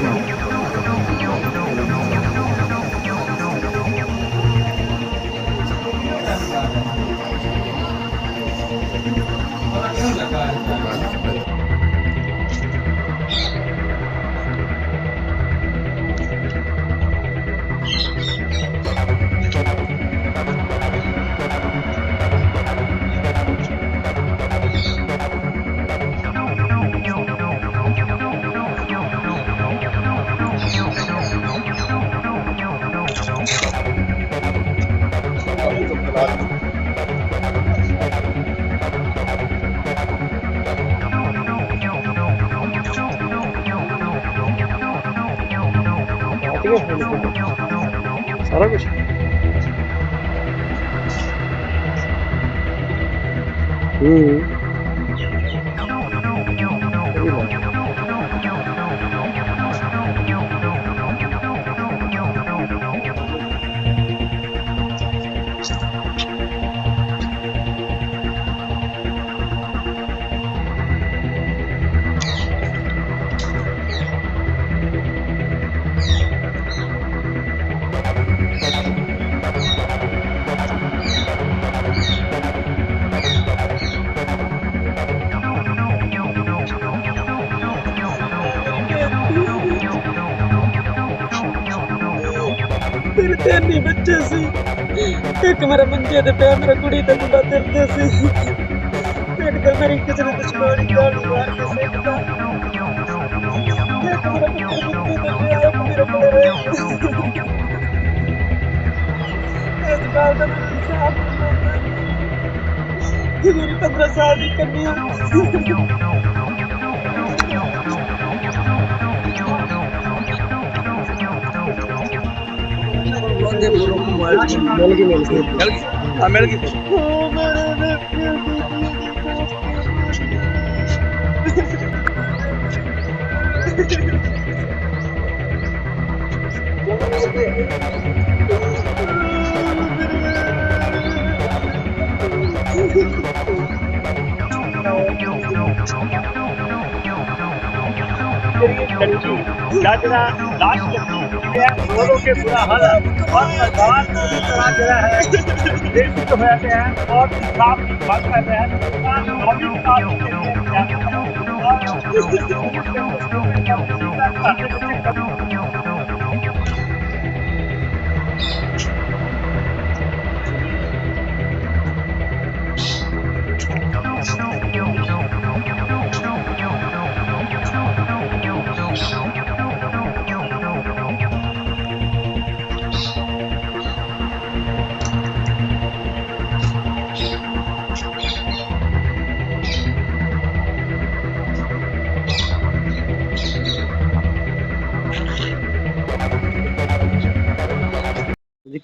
no, no, no, no, no. ਸਾਰਾ ਕੁਝ ਹੂੰ ਮੇਰੇ ਤਿੰਨ ਹੀ ਬੱਚੇ ਸੀ। ਇੱਕ ਮੇਰਾ ਮੰਜੇ ਤੇ ਪਿਆ, ਮੇਰਾ ਕੁੜੀ ਤੇ ਮੁੰਡਾ ਤਿਰਦੇ ਸੀ। ਇੱਕ ਤਾਂ ਮੇਰੀ ਕਿਸੇ ਨੇ ਦੁਸ਼ਮਣੀ ਗਾਲੀ ਮਾਰ ਕੇ ਸਿੱਟਦਾ ਇੱਕ ਮੇਰਾ ਪੁੱਤਰ ਮੁੱਤੇ ਤੇ ਪਿਆ ਇੱਕ ਮੇਰੇ ਕੋਲ ਰਹਿ ਇਸ ਗੱਲ ਦਾ ਮੈਨੂੰ ਇਨਸਾਫ ਮੇਰੀ 15 ਸਾਲ ਦੀ ਕੰਨਿਆ ਆ। ਮਿਲ ਗਈ ਉਹ ਮੇਰੇ ਦੇ ਪਿਓ ਦੀ लड्डू गाजरा लाश लड्डू लोगों के बुरा हाल और सरकार पूरी तरह जो है बेमुक्त हो जाते हैं और काम की बात करते हैं और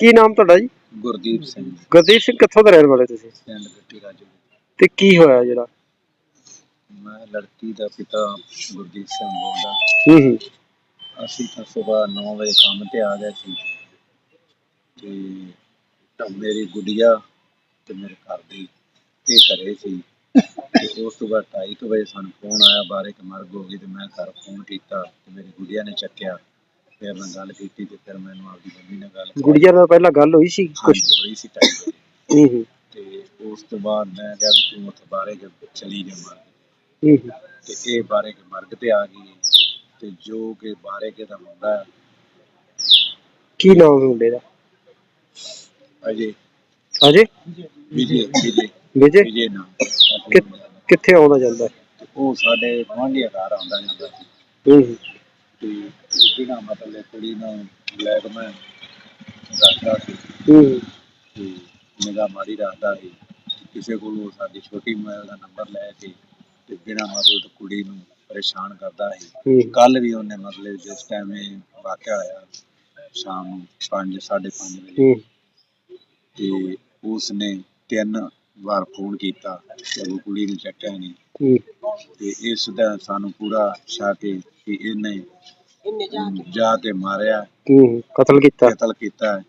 ਕੀ ਨਾਮ ਤੁਹਾਡਾ ਜੀ? ਗੁਰਦੀਪ ਸਿੰਘ ਗੁਰਦੀਪ ਸਿੰਘ ਕਿੱਥੋਂ ਦੇ ਰਹਿਣ ਵਾਲੇ ਤੁਸੀਂ? ਪਿੰਡ ਗੱਟੀ ਰਾਜੂ। ਤੇ ਕੀ ਹੋਇਆ ਜਿਹੜਾ? ਮੈਂ ਲੜਕੀ ਦਾ ਪਿਤਾ ਗੁਰਦੀਪ ਸਿੰਘ ਬੋਲਦਾ। ਹੂੰ ਹੂੰ। ਅਸੀਂ ਤਾਂ ਸਵੇਰ 9 ਵਜੇ ਕੰਮ ਤੇ ਆ ਗਏ ਸੀ। ਤੇ ਤਾਂ ਮੇਰੀ ਗੁੱਡੀਆ ਤੇ ਮੇਰੇ ਘਰ ਦੀ ਇਹ ਘਰੇ ਸੀ। ਤੇ ਉਸ ਤੋਂ ਬਾਅਦ 2:30 ਵਜੇ ਸਾਨੂੰ ਫੋਨ ਆਇਆ ਬਾਰੇ ਕਿ ਮਰਗ ਹੋ ਗਈ ਤੇ ਮੈਂ ਘਰ ਫੋਨ ਕੀਤਾ ਤੇ ਮੇਰੀ ਗੁੱਡੀਆ ਨੇ ਚੱਕਿਆ। ਫਿਰ ਮੈਂ ਗੱਲ ਕੀਤੀ ਤੇ ਫਿਰ ਮੈਨੂੰ ਆਪਦੀ ਮੰਮੀ ਨਾਲ ਗੱਲ ਕਰਾਈ। ਗੁੜੀਆ ਨਾਲ ਪਹਿਲਾਂ ਗੱਲ ਹੋਈ ਸੀ ਕੁਝ ਹਾਂਜੀ, ਹੋਈ ਸੀ ਢਾਈ ਵਜੇ ਹੂੰ ਹੂੰ। ਤੇ ਉਸ ਤੋਂ ਬਾਅਦ ਮੈਂ ਕਿਹਾ ਵੀ ਤੂੰ ਉੱਥੇ ਬਾਰੇ ਕੇ ਚਲੀ ਜਾ ਮਰਗ। ਹੂੰ ਹੂੰ। ਤੇ ਇਹ ਬਾਰੇ ਕੇ ਮਰਗ ਤੇ ਆ ਗਈ ਤੇ ਜੋ ਕਿ ਬਾਰੇ ਕੇ ਦਾ ਮੁੰਡਾ ਹੈ, ਕੀ ਨਾਮ ਹੈ ਮੁੰਡੇ ਦਾ? ਅਜੇ। ਅਜੇ? ਵਿਜੇ ਵਿਜੇ। ਵਿਜੇ? ਵਿਜੇ ਨਾਮ। ਕਿ- ਕਿੱਥੇ ਆਉਂਦਾ ਜਾਂਦਾ? ਹੈ? ਤੇ ਉਹ ਸਾਡੇ ਗੁਆਂਢੀ ਘਰ ਆਉਂਦਾ ਜਾਂਦਾ ਸੀ। ਹੂੰ ਹੂੰ। ਤੇ ਜਿਹੜਾ ਮਤਲਬ ਕੁੜੀ ਨੂੰ ਬਲੈਕ ਮੈਂ ਦੱਸਦਾ ਸੀ। ਹੂੰ। ਤੇ ਨਿਗਾਹ ਮਾਰੀ ਰੱਖਦਾ ਸੀ। ਕਿਸੇ ਕੋਲੋਂ ਸਾਡੀ ਛੋਟੀ ਮੋਬਾਈਲ ਦਾ ਨੰਬਰ ਲੈ ਕੇ ਤੇ ਬਿਨਾਂ ਮਤਲਬ ਤੋਂ ਕੁੜੀ ਨੂੰ ਪਰੇਸ਼ਾਨ ਕਰਦਾ ਸੀ। ਹੂੰ। ਕੱਲ ਵੀ ਉਹਨੇ ਮਤਲਬ ਜਿਸ ਟਾਈਮ ਇਹ ਵਾਕਿਆ ਹੋਇਆ ਸ਼ਾਮ ਨੂੰ 5 5:30 ਵਜੇ ਹੂੰ। ਤੇ ਉਸਨੇ ਤਿੰਨ ਵਾਰ ਫੋਨ ਕੀਤਾ ਤੇ ਉਹ ਕੁੜੀ ਨੂੰ ਚੱਕਿਆ ਨਹੀਂ ਤੇ ਇਸ ਦਾ ਸਾਨੂੰ ਪੂਰਾ ਸ਼ੱਕ ਹੈ ਕਿ ਇਹਨੇ ਜਾ ਕੇ ਮਾਰਿਆ। ਹੂੰ ਕਤਲ ਕੀਤਾ। ਕਤਲ ਕੀਤਾ। ਹੈ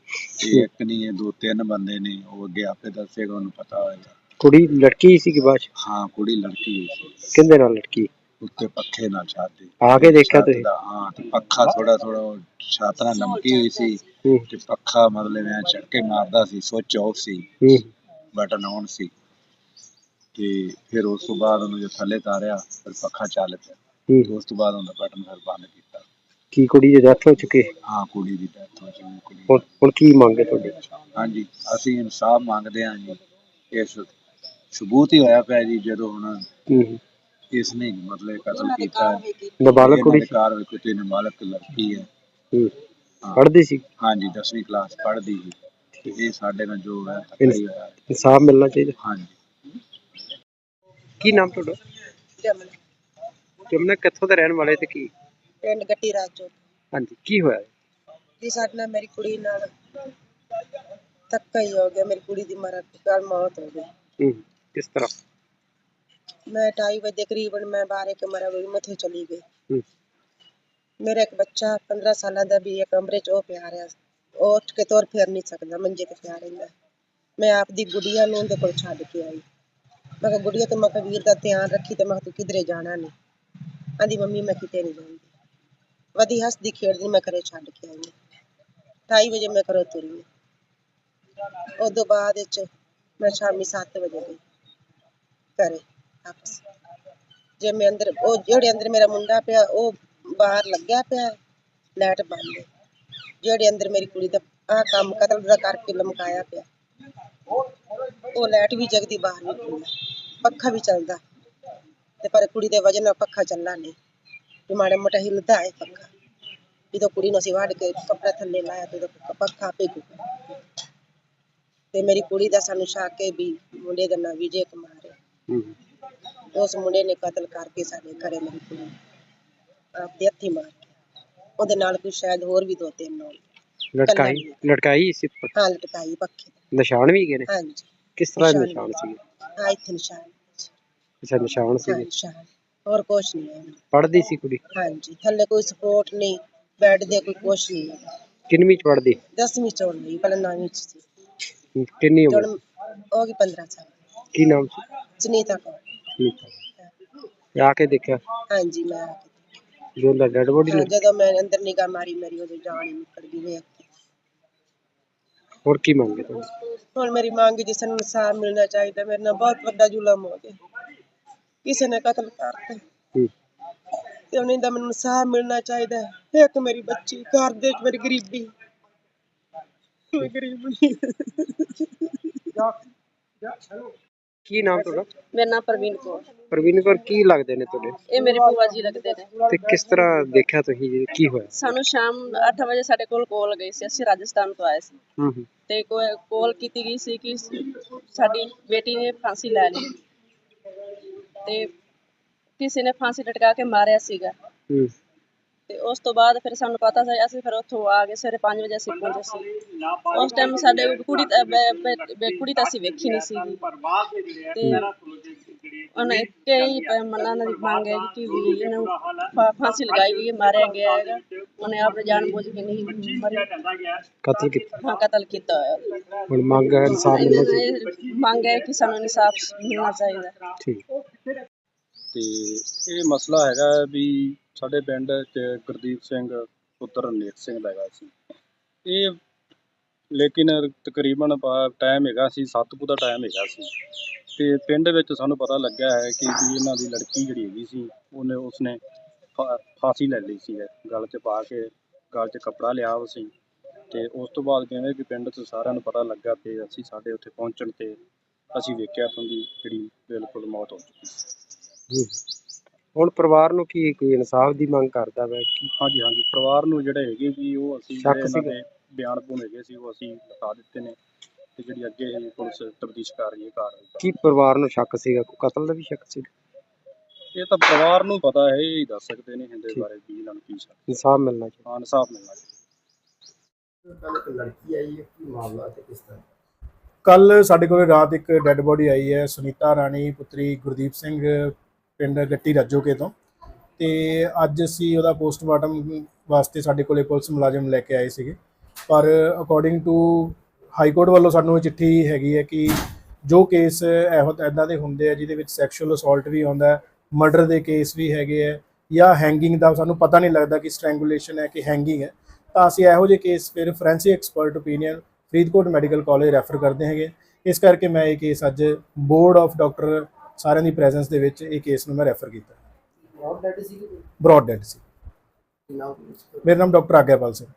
ਇਹ ਇੱਕ ਨਹੀਂ ਇਹ ਦੋ ਤਿੰਨ ਬੰਦੇ ਨੇ ਉਹ ਅੱਗੇ ਆਪੇ ਦੱਸੇਗਾ ਉਹਨੂੰ ਪਤਾ ਹੋਏਗਾ। ਕੁੜੀ ਲੜਕੀ ਸੀ ਕਿ ਬਾਅਦ ਚ? ਹਾਂ ਕੁੜੀ ਲੜਕੀ ਹੋਈ ਸੀ। ਕਿਹਦੇ ਨਾਲ ਲੜਕੀ? ਉੱਤੇ ਪੱਖੇ ਨਾਲ ਛਾਤੇ। ਆ ਕੇ ਦੇਖਿਆ ਤੁਸੀਂ? ਹਾਂ ਤੇ ਪੱਖਾ ਥੋੜਾ ਥੋੜਾ ਛਾਤ ਨਾਲ ਲਮਕੀ ਹੋਈ ਸੀ। ਹੂੰ। ਤੇ ਪੱਖਾ ਮਤਲਬ ਐ ਝਟਕੇ ਮਾਰਦਾ ਸੀ ਸੁੱਚ ਆਫ ਸੀ। ਹੂੰ। ਬਟਨ ਆਨ ਸੀ। ਤੇ ਫਿਰ ਉਸ ਤੋਂ ਬਾਅਦ ਉਹਨੂੰ ਜੇ ਥੱਲੇ ਤਾਰਿਆ ਫਿਰ ਪੱਖਾ ਚੱਲ ਪਿਆ। ਹੂੰ। ਤੇ ਉਸ ਤੋਂ ਬਾਅਦ ਉਹਦਾ ਬਟਨ ਫਿਰ ਬੰਦ ਕੀਤਾ। ਕੀ ਕੁੜੀ ਦੀ ਡੈਥ ਹੋ ਚੁੱਕੀ? ਹੈ? ਹਾਂ ਕੁੜੀ ਦੀ ਡੈਥ ਹੋ ਚੁੱਕੀ ਕੁੜੀ ਹੁਣ ਹੁਣ ਕੀ ਮੰਗ ਹੈ ਤੁਹਾਡੀ? ਹਾਂਜੀ ਅਸੀਂ ਇਨਸਾਫ ਮੰਗਦੇ ਹਾਂ ਜੀ। ਇਸ ਸਬੂਤ ਹੀ ਹੋਇਆ ਪਿਆ ਜੀ ਜਦੋਂ ਹੁਣ ਹੂੰ। ਇਸ ਨੇ ਮਤਲਬ ਕਤਲ ਕੀਤਾ। ਹੈ ਨਾਬਾਲਗ ਕੁੜੀ ਸੀ? ਕਾਰ ਵਿੱਚ ਕੋਈ ਨਾਬਾਲਗ ਲੜਕੀ ਹੈ। ਹੂੰ। ਹਾਂ। ਪੜ੍ਹਦੀ ਸੀ? ਹਾਂਜੀ 10ਵੀਂ ਕਲਾਸ ਪੜ੍ਹਦੀ ਸੀ। ਤੇ ਇਹ ਸਾਡੇ ਨਾਲ ਜੋ ਹੈ ਧੱਕਾ ਹੀ ਹੋਇਆ। ਹੈ। ਇਨਸਾਫ ਮਿਲਣਾ ਚਾਹੀਦਾ? ਹਾਂਜੀ। ਕੀ ਨਾਮ ਤੁਹਾਡਾ? ਜਮਨ। ਤੁਮਨੇ ਕਿੱਥੋਂ ਦੇ ਰਹਿਣ ਵਾਲੇ ਤੇ ਕੀ? ਪਿੰਡ ਗੱਟੀ ਰਾਜੋ ਹਾਂਜੀ ਕੀ ਹੋਇਆ? ਜੀ ਸਾਡੇ ਨਾਲ ਮੇਰੀ ਕੁੜੀ ਨਾਲ ਧੱਕਾ ਹੀ ਹੋ ਗਿਆ। ਮੇਰੀ ਕੁੜੀ ਦੀ ਮਰਨ ਕੱਲ ਮੌਤ ਹੋ ਗਈ। ਹੂੰ ਕਿਸ ਤਰ੍ਹਾਂ? ਮੈਂ 2:30 ਵਜੇ ਦੇ ਕਰੀਬਨ ਮੈਂ ਬਾਹਰ ਇੱਕ ਮਰਾ ਗਈ ਮੱਥੇ ਚਲੀ ਗਈ। ਹੂੰ। ਮੇਰਾ ਇੱਕ ਬੱਚਾ 15 ਸਾਲਾਂ ਦਾ ਵੀ ਇੱਕ ਕਮਰੇ 'ਚ ਉਹ ਪਿਆ ਰਿਹਾ। ਉਹ ਉੱਠ ਕੇ ਤੁਰ ਫਿਰ ਨਹੀਂ ਸਕਦਾ ਮੰਜੇ ਤੇ ਪਿਆ ਰਹਿੰਦਾ। ਮੈਂ ਆਪਦੀ ਗੁੜੀਆ ਨੂੰ ਉਹਦੇ ਕੋਲ ਛੱਡ ਕੇ ਆਈ। ਮੈਂ ਕਿਹਾ ਗੁੜੀਆ ਤੇ ਮੈਂ ਕਿਹਾ ਵੀਰ ਦਾ ਧਿਆਨ ਰੱਖੀ ਤੇ ਮੈਂ ਕਿਹਾ ਤੂੰ ਕਿਧਰੇ ਜਾਣਾ ਨਹੀਂ? ਆਂਦੀ ਮੰਮੀ ਮੈਂ ਕਿਤੇ ਨਹੀਂ ਜਾਂਦੀ ਵਧੀ ਹੱਸਦੀ ਖੇਡਦੀ ਮੈਂ ਘਰੇ ਛੱਡ ਕੇ ਆਈ ਹਾਂ। 2:30 ਵਜੇ ਮੈਂ ਘਰੋਂ ਤੁਰੀ ਹਾਂ। ਉਦੋਂ ਬਾਅਦ ਵਿੱਚ ਮੈਂ ਸ਼ਾਮੀ 7 ਵਜੇ ਗਈ ਘਰੇ ਵਾਪਸ। ਜੇ ਮੈਂ ਅੰਦਰ, ਉਹ ਜਿਹੜੇ ਅੰਦਰ ਮੇਰਾ ਮੁੰਡਾ ਪਿਆ, ਉਹ ਬਾਹਰ ਲੱਗਿਆ ਪਿਆ ਲਾਈਟ ਬੰਦ ਹੈ। ਜਿਹੜੇ ਅੰਦਰ ਮੇਰੀ ਕੁੜੀ ਦਾ ਆਹ ਕੰਮ ਕਤਲ ਦਾ ਕਰਕੇ ਲਮਕਾਇਆ ਪਿਆ, ਉਹ ਲਾਈਟ ਵੀ ਜਗਦੀ ਬਾਹਰ ਵੀ ਪੱਖਾ ਵੀ ਚੱਲਦਾ ਤੇ ਪਰ ਕੁੜੀ ਦੇ ਵਜਨ ਨਾਲ ਪੱਖਾ ਚੱਲਣਾ ਨਹੀਂ। ਮੋਟਾ ਹਿੱਲਦਾ ਹੈ ਪੱਖਾ ਜਦੋਂ ਕੁੜੀ ਨੂੰ ਅਸੀਂ ਵਾੜ ਕੇ ਕੱਪੜਾ ਥੱਲੇ ਲਾਇਆ ਤੇ ਉਹਦਾ ਪੱਖਾ ਆਪੇ ਗੁੱਕ ਤੇ ਮੇਰੀ ਕੁੜੀ ਦਾ ਸਾਨੂੰ ਸ਼ੱਕ ਹੈ ਵੀ ਮੁੰਡੇ ਦਾ ਨਾਂ ਵਿਜੇ ਕੁਮਾਰ ਹੈ। ਉਸ ਮੁੰਡੇ ਨੇ ਕਤਲ ਕਰਕੇ ਸਾਡੇ ਘਰੇ ਮੇਰੀ ਕੁੜੀ ਨੂੰ ਆਪਦੇ ਹੱਥੀਂ ਮਾਰ ਕੇ ਉਹਦੇ ਨਾਲ ਕੋਈ ਸ਼ਾਇਦ ਹੋਰ ਵੀ ਦੋ ਤਿੰਨ ਹੋਣ। ਲਟਕਾਈ ਲਟਕਾਈ ਸੀ ਉੱਪਰ। ਹਾਂ ਲਟਕਾਈ ਪੱਖੇ। ਨਿਸ਼ਾਨ ਵੀ ਗਏ ਨੇ? ਹਾਂਜੀ। ਕਿਸ ਤਰ੍ਹਾਂ ਦੇ ਨਿਸ਼ਾਨ ਸੀਗੇ? ਹਾਂ ਇੱਥੇ ਨਿਸ਼ਾਨ ਅੱਛਾ ਨਿਸ਼ਾਨ ਸੀਗੇ। ਨਿਸ਼ਾਨ। ਹੋਰ ਕੁਛ ਨਹੀਂ ਹੈ ਪੜ੍ਹਦੀ ਸੀ ਕੁੜੀ ਹਾਂਜੀ ਥੱਲੇ ਕੋਈ ਸਪੋਰਟ ਨਹੀਂ ਬੈੱਡ ਦੇ ਕੋਈ ਕੁਛ ਨਹੀਂ ਹੈ ਕਿੰਨਵੀਂ ਚ ਪੜ੍ਹਦੀ ਦਸਵੀਂ ਚ ਹੋਣੀ ਪਹਿਲਾਂ ਨੌਵੀਂ ਚ ਸੀ ਹੂੰ, ਕਿੰਨੀ ਉਮਰ ਹੁਣ ਹੋ ਗਈ 15 ਸਾਲ ਕੀ ਨਾਮ ਸੀ ਸੁਨੀਤਾ ਕੌਰ ਠੀਕ ਹੈ ਆ ਕੇ ਦੇਖਿਆ ਹਾਂਜੀ ਮੈਂ ਆ ਕੇ ਜੋ ਡੈਡ ਬੋਡੀ ਹਾਂ, ਜਦੋਂ ਮੈਂ ਅੰਦਰ ਨਿਗਾਹ ਮਾਰੀ ਮੇਰੀ ਉਹਦੀ ਜਾਨ ਹੀ ਨਿਕਲ ਗਈ ਵੇਖ ਕੇ ਹੋਰ ਕੀ ਮੰਗੇ ਤੁਹਾਨੂੰ ਹੁਣ ਮੇਰੀ ਮੰਗ ਜੀ ਸਾਨੂੰ ਇਨਸਾਫ ਮਿਲਣਾ ਚਾਹੀਦਾ ਮੇਰੇ ਨਾਲ ਬਹੁਤ ਵੱਡਾ ਜ਼ੁਲਮ ਹੋ ਗਿਆ ਕਿਸੇ ਨੇ ਕਤਲ ਕਰਤਾ। ਹੂੰ। ਤੇ ਉਹਨਾਂ ਦਾ ਮੈਨੂੰ ਇਨਸਾਫ ਮਿਲਣਾ ਚਾਹੀਦਾ ਹੈ। ਇੱਕ ਮੇਰੀ ਬੱਚੀ ਘਰ ਦੇ ਵਿੱਚ ਮੇਰੀ ਗਰੀਬੀ। ਮੈਂ ਗਰੀਬ ਨਹੀਂ। ਕੀ ਨਾਮ ਤੁਹਾਡਾ? ਮੇਰਾ ਨਾਮ ਪ੍ਰਵੀਨ ਕੌਰ। ਪ੍ਰਵੀਨ ਕੌਰ ਕੀ ਲੱਗਦੇ ਨੇ ਤੁਹਾਡੇ? ਇਹ ਮੇਰੇ ਭੂਆ ਜੀ ਲੱਗਦੇ ਨੇ। ਤੇ ਕਿਸ ਤਰ੍ਹਾਂ ਦੇਖਿਆ ਤੁਸੀਂ? ਜੀ ਕੀ ਹੋਇਆ? ਸਾਨੂੰ ਸ਼ਾਮ 8 ਵਜੇ ਸਾਡੇ ਕੋਲ ਕਾਲ ਗਈ ਸੀ। ਅਸੀਂ ਰਾਜਸਥਾਨ ਤੋਂ ਆਏ ਸੀ। ਹੂੰ ਹੂੰ। ਤੇ ਕਾਲ ਕੀਤੀ ਗਈ ਸੀ ਕਿ ਸਾਡੀ ਬੇਟੀ ਨੇ ਫਾਂਸੀ ਲੈ ਲਈ। ਤੇ ਕਿਸੇ ਨੇ ਫਾਂਸੀ ਲਟਕਾ ਕੇ ਮਾਰਿਆ ਸੀਗਾ। ਹੂੰ। ਤੇ ਉਸ ਤੋਂ ਬਾਅਦ ਫਿਰ ਸਾਨੂੰ ਪਤਾ ਸੀ ਅਸੀਂ ਫਿਰ ਉੱਥੋਂ ਆ ਗਏ ਸਵੇਰੇ 5 ਵਜੇ ਅਸੀਂ ਪਹੁੰਚੇ ਸੀ। ਉਸ ਟਾਈਮ ਸਾਡੇ ਕੁੜੀ ਤਾਂ ਬੇ- ਬੇ- ਬੇ- ਕੁੜੀ ਤਾਂ ਅਸੀਂ ਵੇਖੀ ਨਹੀਂ ਸੀਗੀ। ਤੇ ਉਹਨੇ ਕਈ ਪ- ਮਨਾਂ ਦੀ ਮੰਗ ਹੈ ਕਿ ਵੀ ਇਹਨੂੰ ਫਾ- ਫਾਂਸੀ ਲਗਾਈ ਗਈ ਹੈ ਮਾਰਿਆ ਗਿਆ ਹੈਗਾ। ਉਹਨੇ ਆਪ ਜਾਣ ਬੁੱਝ ਕੇ ਨਹੀਂ ਮਰੀ। ਕਤਲ ਕੀਤਾ। ਹਾਂ ਕਤਲ ਕੀਤਾ ਹੋਇਆ। ਹੁਣ ਮੰਗ ਹੈ ਇਨਸਾਫ ਮਿਲਣਾ ਚਾਹੀਦਾ ਇਹ ਮੰਗ ਹੈ ਕਿ ਸਾਨੂੰ ਇਨਸਾਫ ਮਿਲਣਾ ਚਾਹੀਦਾ। ਠੀਕ। ਤੇ ਇਹ ਮਸਲਾ ਹੈਗਾ ਵੀ ਸਾਡੇ ਪਿੰਡ ਚ ਗੁਰਦੀਪ ਸਿੰਘ, ਪੁੱਤਰ ਨੇਕ ਸਿੰਘ ਦਾ ਹੈਗਾ ਸੀ। ਇਹ ਲੇਕਿਨ ਤਕਰੀਬਨ ਟਾਈਮ ਹੈਗਾ ਸੀ, ਸੱਤ ਕੁ ਦਾ ਟਾਈਮ ਹੈਗਾ ਸੀ। ਤੇ ਪਿੰਡ ਵਿੱਚ ਸਾਨੂੰ ਪਤਾ ਲੱਗਿਆ ਹੈ ਕਿ ਵੀ ਇਹਨਾਂ ਦੀ ਲੜਕੀ ਜਿਹੜੀ ਹੈਗੀ ਸੀ, ਉਹਨੇ ਉਸਨੇ ਫਾ- ਫਾਂਸੀ ਲੈ ਲਈ ਸੀ, ਗਲ 'ਚ ਪਾ ਕੇ, ਗਲ 'ਚ ਕੱਪੜਾ ਲਿਆ ਹੋਇਆ ਸੀ। ਤੇ ਉਸ ਤੋਂ ਬਾਅਦ ਕਹਿੰਦੇ ਕਿ ਪਿੰਡ 'ਚ ਸਾਰਿਆਂ ਨੂੰ ਪਤਾ ਲੱਗਾ ਤੇ ਅਸੀਂ ਸਾਡੇ ਉੱਥੇ ਪਹੁੰਚਣ ਤੇ ਅਸੀਂ ਵੇਖਿਆ ਤਾਂ ਦੀ ਜਿਹੜੀ ਬਿਲਕੁਲ ਮੌਤ ਹੋ ਚੁੱਕੀ ਸੀ। ਹੂੰ ਹੁਣ ਪਰਿਵਾਰ ਨੂੰ ਕੀ ਕੋਈ ਇਨਸਾਫ ਦੀ ਮੰਗ ਕਰਦਾ ਵਾ? ਕੀ ਹਾਂਜੀ ਹਾਂਜੀ। ਪਰਿਵਾਰ ਨੂੰ ਜਿਹੜੇ ਹੈਗੇ ਵੀ ਉਹ ਅਸੀਂ ਸ਼ੱਕ ਜਿਹੜੇ ਇਹਨਾਂ ਸੀਗਾ? ਦੇ ਬਿਆਨ ਬੁਨ ਹੈਗੇ ਸੀ ਉਹ ਅਸੀਂ ਲਿਖਾ ਦਿੱਤੇ ਨੇ। ਤੇ ਜਿਹੜੀ ਅੱਗੇ ਇਹ ਪੁਲਿਸ ਤਬਦੀਸ਼ ਕਰ ਰਹੀ ਹੈ ਕਾਰਵਾਈ ਕਰ ਕੀ ਪਰਿਵਾਰ ਨੂੰ ਸ਼ੱਕ ਸੀਗਾ? ਕੋਈ ਕਤਲ ਦਾ ਵੀ ਸ਼ੱਕ ਸੀ ਇਹ ਤਾਂ ਪਰਿਵਾਰ ਨੂੰ ਪਤਾ ਹੈ ਇਹ ਹੀ ਦੱਸ ਸਕਦੇ ਨੇ ਇਹਦੇ। ਬਾਰੇ ਵੀ ਇਹਨਾਂ ਨੂੰ ਕੀ ਸ਼ੱਕ ਇਨਸਾਫ ਮਿਲਣਾ ਚਾਹੀਦਾ। ਹਾਂ ਇਨਸਾਫ ਮਿਲਣਾ ਚਾਹੀਦਾ। ਕੱਲ ਇੱਕ ਲੜਕੀ ਆਈ ਹੈ ਕੀ ਮਾਮਲਾ ਤੇ ਕਿਸ ਤਰ੍ਹਾਂ? ਕੱਲ ਸਾਡੇ ਕੋਲ ਰਾਤ ਇੱਕ ਡੈੱਡ ਬੋਡੀ ਆਈ ਹੈ ਸੁਨੀਤਾ ਰਾਣੀ ਪੁੱਤਰੀ ਗੁਰਦੀਪ ਸਿੰਘ ਪਿੰਡ ਗੱਟੀ ਰਾਜੋਕੇ ਤੋਂ। ਤੇ ਅੱਜ ਅਸੀਂ ਉਹਦਾ ਪੋਸਟਮਾਰਟਮ ਵਾਸਤੇ ਸਾਡੇ ਕੋਲੇ ਪੁਲਿਸ ਮੁਲਾਜ਼ਮ ਲੈ ਕੇ ਆਏ ਸੀਗੇ। ਪਰ ਅਕੋਰਡਿੰਗ ਟੂ ਹਾਈ ਕੋਰਟ ਵੱਲੋਂ ਸਾਨੂੰ ਇਹ ਚਿੱਠੀ ਹੈਗੀ ਹੈ ਕਿ ਜੋ ਕੇਸ ਇਹੋ ਇਦਾਂ ਦੇ ਹੁੰਦੇ ਆ ਜਿਹਦੇ ਵਿੱਚ ਸੈਕਸ਼ੂਅਲ ਅਸੌਲਟ ਵੀ ਆਉਂਦਾ ਮਰਡਰ ਦੇ ਕੇਸ ਵੀ ਹੈਗੇ ਆ, ਜਾਂ ਹੈਂਗਿੰਗ ਦਾ ਸਾਨੂੰ ਪਤਾ ਨਹੀਂ ਲੱਗਦਾ ਕਿ ਸਟ੍ਰੈਂਗੂਲੇਸ਼ਨ ਹੈ ਕਿ ਹੈਂਗਿੰਗ ਹੈ। ਤਾਂ ਅਸੀਂ ਇਹੋ ਜਿਹੇ ਕੇਸ ਫਿਰ forensic expert opinion Faridkot medical college refer ਕਰਦੇ ਹੈਗੇ। ਇਸ ਕਰਕੇ ਮੈਂ ਇਹ ਕੇਸ ਅੱਜ ਬੋਰਡ ਆਫ ਡਾਕਟਰ ਸਾਰਿਆਂ ਦੀ ਪ੍ਰੈਜ਼ੈਂਸ ਦੇ ਵਿੱਚ ਇਹ ਕੇਸ ਨੂੰ ਮੈਂ ਰੈਫਰ ਕੀਤਾ। ਬਹੁਤ ਡੈਡ ਸੀ ਬ੍ਰੌਡ ਡੈਡ ਸੀ। ਮੇਰਾ ਨਾਮ ਡਾਕਟਰ ਆਗਿਆਪਾਲ ਸਿੰਘ।